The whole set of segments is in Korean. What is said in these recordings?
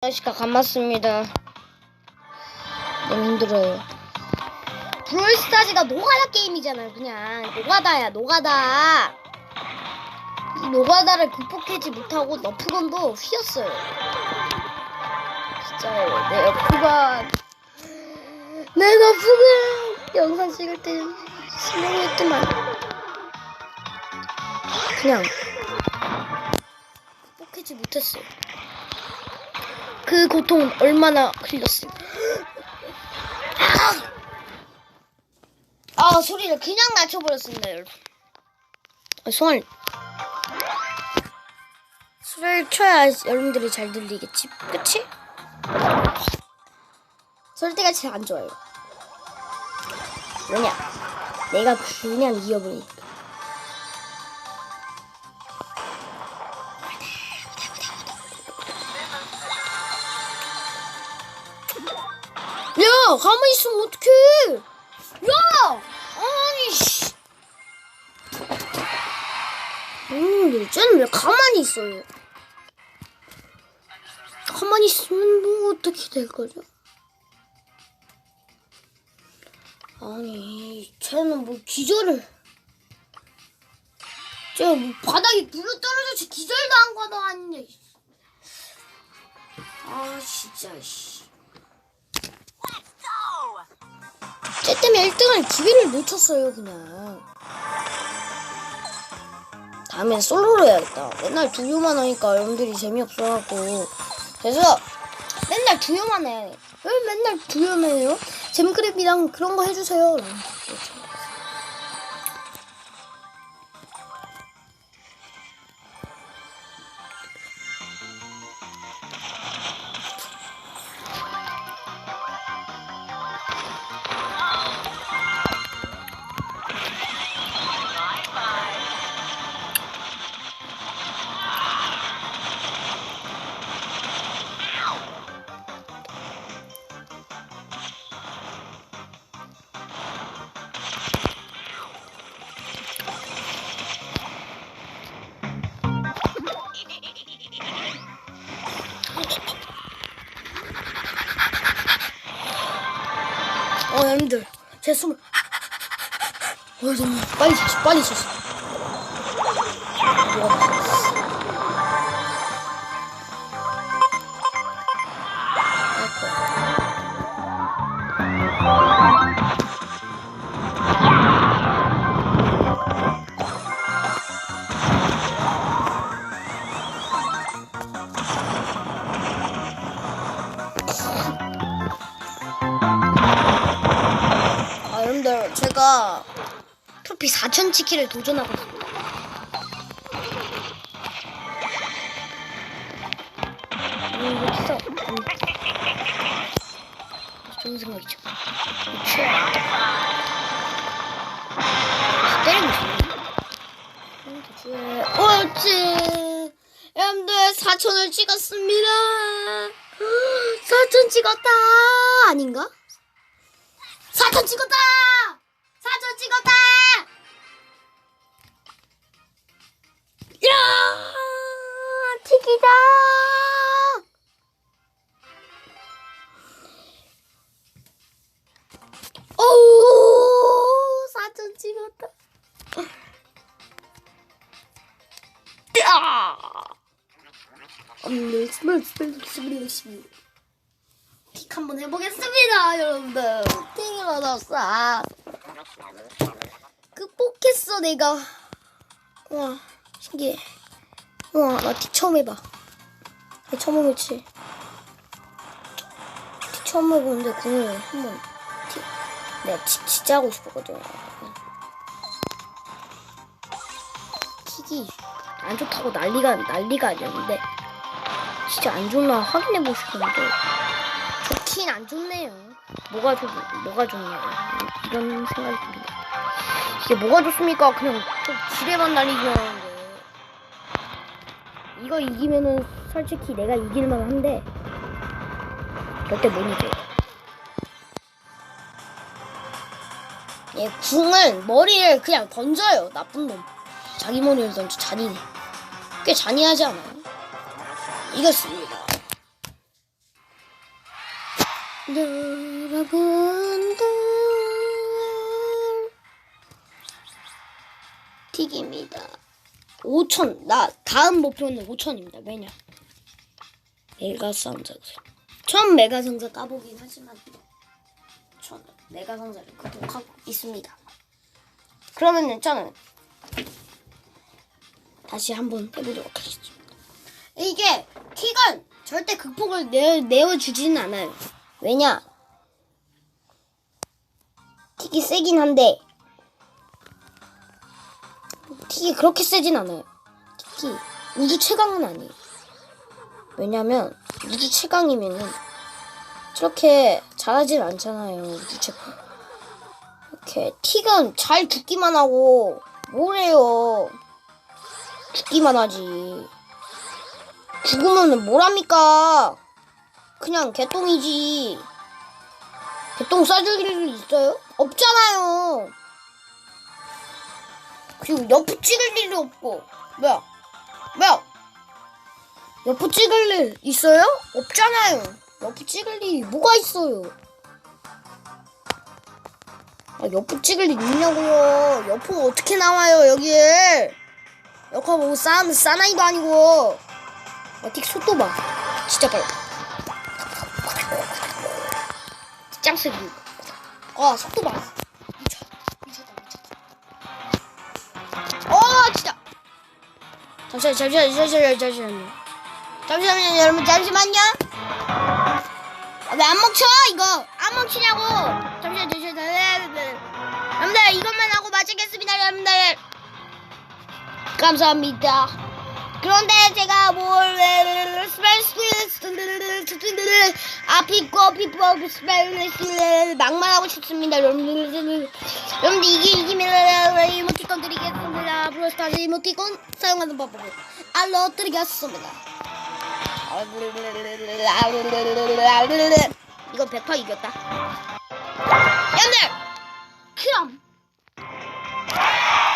날씨가 감았습니다. 너무 힘들어요. 브롤스타즈가 노가다 게임이잖아요. 그냥 노가다야 노가다. 이 노가다를 극복하지 못하고 너프건도 휘었어요. 진짜요. 내 너프건. 내 너프건. 영상 찍을 때 신경했지만 그냥 극복하지 못했어요. 그 고통은 얼마나 흘렸을까. 아 소리를 그냥 낮춰버렸습니다 여러분. 아, 손을 소리를 쳐야 여러분들이 잘 들리겠지, 그치? 때가 제일 안 좋아요. 왜냐? 내가 그냥 이어버리 가만히 있으면 어떡해? 야! 아니, 씨. 음, 쟤는 왜 가만히 있어요? 가만히 있으면 뭐 어떻게 될 거죠? 아니, 쟤는 뭐 기절을. 쟤 뭐 바닥에 굴러 떨어져서 기절도 한 것도 아닌데. 아, 진짜, 씨. 때문에 1등을 기회를 놓쳤어요 그냥 다음엔 솔로로 해야겠다 맨날 두유만 하니까 여러분들이 재미없어갖고 그래서 맨날 두유만 해왜 맨날 두유만 해요? 잼그랩이랑 그런 거 해주세요 그렇죠. 여러분들 제 숨을 어 너무 빨리 쳤어 빨리 쳤어 치키를 도전하고 있습니다. 음, 진짜 음. 좋은 생각이죠. 때리고 싶네. 주에 옳지. 여러분들 4천을 찍었습니다. 4천 찍었다. 아닌가? 사천 찍었다! 스멜. 픽 한번 해보겠습니다, 여러분들. 띵이 받았어. 극복했어, 내가. 와, 신기해. 와, 나틱 처음 해봐. 나 처음 해보지. 틱 처음 해보는데, 그걸 한번 틱. 내가 틱 진짜 하고 싶었거든. 틱이 안 좋다고 난리가, 난리가 아니었는데, 진짜 안 좋나 확인해보고 싶었는데, 좋긴 안 좋네요. 뭐가 좋, 뭐가 좋냐. 이런 생각이 듭니다. 이게 뭐가 좋습니까? 그냥 좀 지뢰만 날리기만 하는데. 이거 이기면은 솔직히 내가 이길만 한데, 절대 못 이겨. 얘 궁을 머리를 그냥 던져요. 나쁜 놈. 자기 머리를 던져 잔인해. 꽤 잔인하지 않아요? 이겼습니다. 여러분들 튀깁니다. 5천. 나 다음 목표는 5천입니다. 왜냐? 메가 상자. 전 메가 상자 까보긴 하지만 저는 메가 상자를 극복하고 있습니다. 그러면은 저는 다시 한번 해보도록 하겠습니다. 이게 킥은 절대 극복을 내, 내어주지는 않아요. 왜냐? 킥이 세긴 한데 킥이 그렇게 세진 않아요. 킥이 우주 최강은 아니에요. 왜냐면 우주 최강이면은 저렇게 잘하진 않잖아요. 우주 최강. 이렇게 틱은 잘 죽기만 하고 뭐래요. 죽기만 하지. 죽으면은 뭐랍니까? 그냥 개똥이지. 개똥 싸줄 일 있어요? 없잖아요. 그리고 옆을 찍을 일이 없고. 뭐야? 뭐야? 옆을 찍을 일 있어요? 없잖아요. 옆을 찍을 일이 뭐가 있어요? 아, 옆을 찍을 일 있냐고요. 옆은 어떻게 나와요, 여기에? 옆가 뭐 싸, 싸나이도 아니고. 어떻게 속도 봐. 진짜 빨라. 짱쓰기. 아, 속도 봐. 미쳐. 미쳤다, 미쳤다. 어, 진짜. 잠시만, 잠시만, 잠시만, 잠시만요. 잠시만요, 여러분, 잠시만요. 아, 왜안 멈춰, 이거? 안 멈추냐고. 잠시만, 잠시만. 여러분들, 이것만 하고 마치겠습니다, 여러분들. 감사합니다. 그런데 제가 뭘 아피코 피포 스페이스 막말하고 싶습니다 여러분들 여러분들 이게 이기면 이모티콘 드리겠습니다 브로스타즈 이모티콘 사용하는 방법을 알려드리겠습니다 이거 100% 이겼다 여러분들 그럼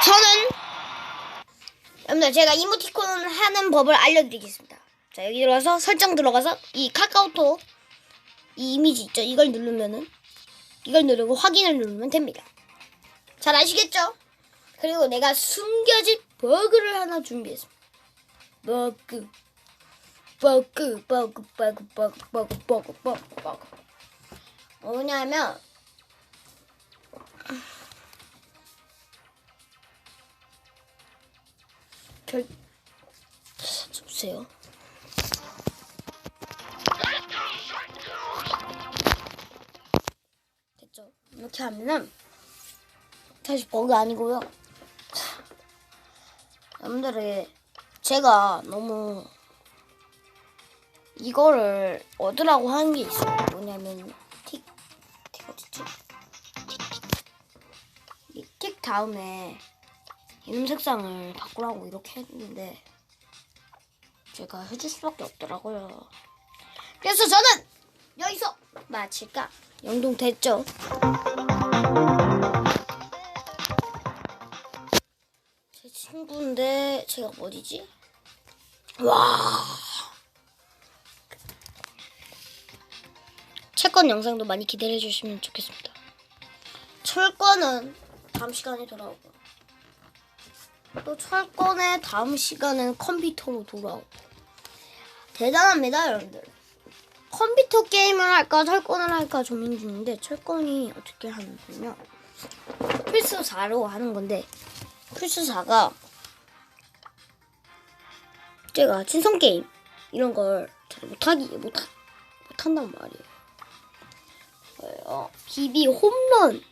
저는 여러분들 제가 이모티콘 하는 법을 알려드리겠습니다. 자 여기 들어가서 설정 들어가서 이 카카오톡 이 이미지 있죠? 이걸 누르면은 이걸 누르고 확인을 누르면 됩니다. 잘 아시겠죠? 그리고 내가 숨겨진 버그를 하나 준비했습니다. 버그 버그 버그 버그 버그 버그 버그 버그 버그 뭐냐면 결 보세요. 됐죠? 이렇게 하면은 다시 버그 아니고요. 자, 여러분들이 제가 너무 이거를 얻으라고 하는 게 있어요. 뭐냐면 틱, 틱 어디지? 이 틱 다음에 이름 색상을 바꾸라고 이렇게 했는데 제가 해줄 수밖에 없더라고요. 그래서 저는 여기서 마칠까? 영동 됐죠? 제 친구인데 제가 어디지? 와 채권 영상도 많이 기대해 주시면 좋겠습니다. 철권은 다음 시간에 돌아오고 또 철권의 다음 시간은 컴퓨터로 돌아오고. 대단합니다 여러분들. 컴퓨터 게임을 할까 철권을 할까 고민 중인데 철권이 어떻게 하냐면 플스 4로 하는 건데 플스 4가 제가 친선 게임 이런 걸 잘 못하기 못 못한단 말이에요. 어, 비비 홈런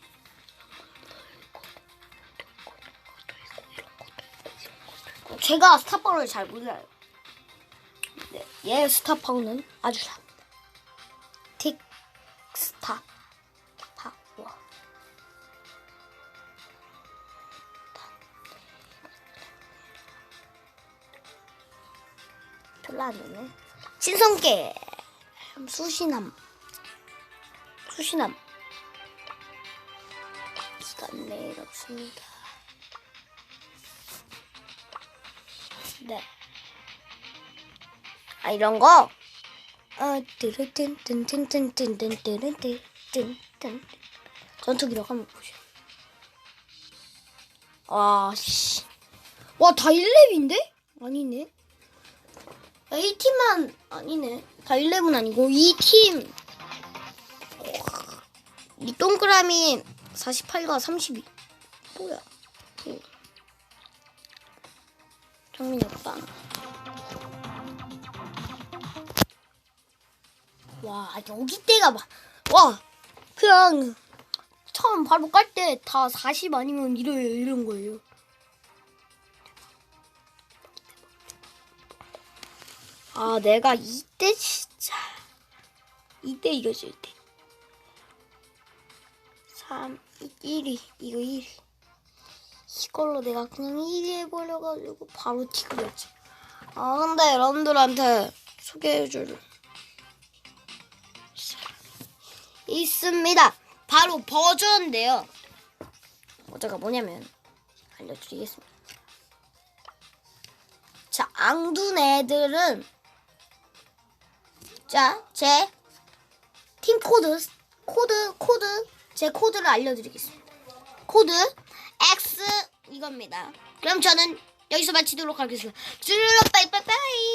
제가 스타파워를 잘 몰라요. 네, 얘 스타파워는 아주 잘합니다. 틱 스타 파워. 별로 안 되네. 신성계 수신함 수신함 시간 내일 없습니다. 네. 아 이런 거 아, 전투기력 한번 보자. 와, 씨. 와, 다 1렙인데? 아니네. 야, 이 팀만 아니네. 다 1렙은 아니고 이 팀. 이 동그라미 48과 32. 뭐야? 정민이 오빠. 와 여기 때가 막 와 그냥 처음 바로 깔 때 다 40 아니면 이래 이런 거예요. 아 내가 이때 진짜 이때 이거지 이때 3 1위 이거 1위 이걸로 내가 그냥 1위 해버려가지고 바로 티그렸지. 아 근데 여러분들한테 소개해줄 있습니다. 바로 버전인데요. 어제가 뭐냐면 알려드리겠습니다. 자, 앙둔 애들은 자, 제 팀 코드 코드 코드 제 코드를 알려드리겠습니다. 코드 X 이겁니다. 그럼 저는 여기서 마치도록 하겠습니다. 쭈르륵 빠이빠이빠이.